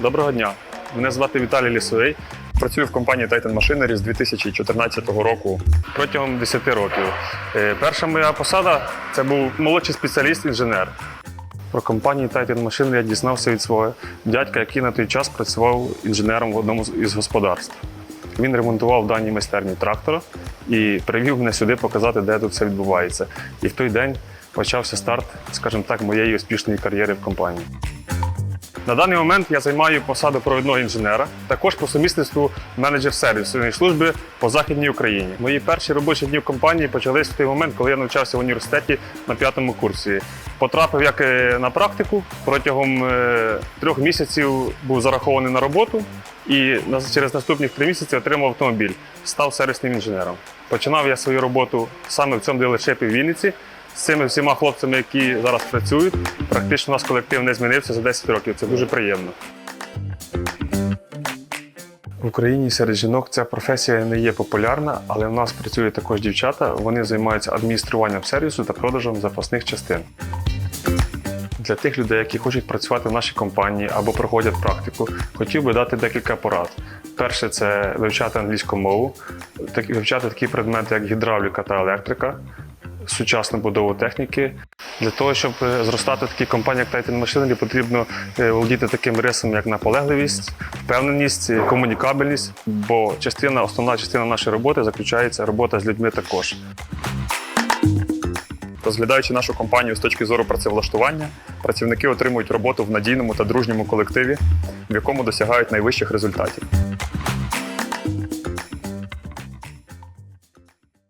Доброго дня. Мене звати Віталій Лісовий. Працюю в компанії Titan Machinery з 2014 року протягом 10 років. Е, Перша моя посада це був молодший спеціаліст-інженер. Про компанію Titan Machinery я дізнався від свого дядька, який на той час працював інженером в одному із господарств. Він ремонтував в даній майстерні трактора і привів мене сюди показати, де тут все відбувається. І в той день почався старт, скажімо так, моєї успішної кар'єри в компанії. На даний момент я займаю посаду провідного інженера, також по сумісництву менеджер сервісної служби по Західній Україні. Мої перші робочі дні в компанії почались в той момент, коли я навчався в університеті на п'ятому курсі. Потрапив як на практику, протягом е, трьох місяців був зарахований на роботу і через наступні три місяці отримав автомобіль, став сервісним інженером. Починав я свою роботу саме в цьому дилершипі в Вінниці з цими всіма хлопцями, які зараз працюють. Практично у нас колектив не змінився за 10 років. Це дуже приємно. В Україні серед жінок ця професія не є популярна, але в нас працюють також дівчата. Вони займаються адмініструванням сервісу та продажем запасних частин. Для тих людей, які хочуть працювати в нашій компанії або проходять практику, хотів би дати декілька порад. Перше це вивчати англійську мову, вивчати такі предмети, як гідравліка та електрика, сучасну будову техніки. Для того, щоб е, зростати в такій компанії, як Titan Machinery, потрібно е, володіти таким рисом, як наполегливість, впевненість, комунікабельність, бо частина, основна частина нашої роботи заключається робота з людьми також. Розглядаючи нашу компанію з точки зору працевлаштування, працівники отримують роботу в надійному та дружньому колективі, в якому досягають найвищих результатів.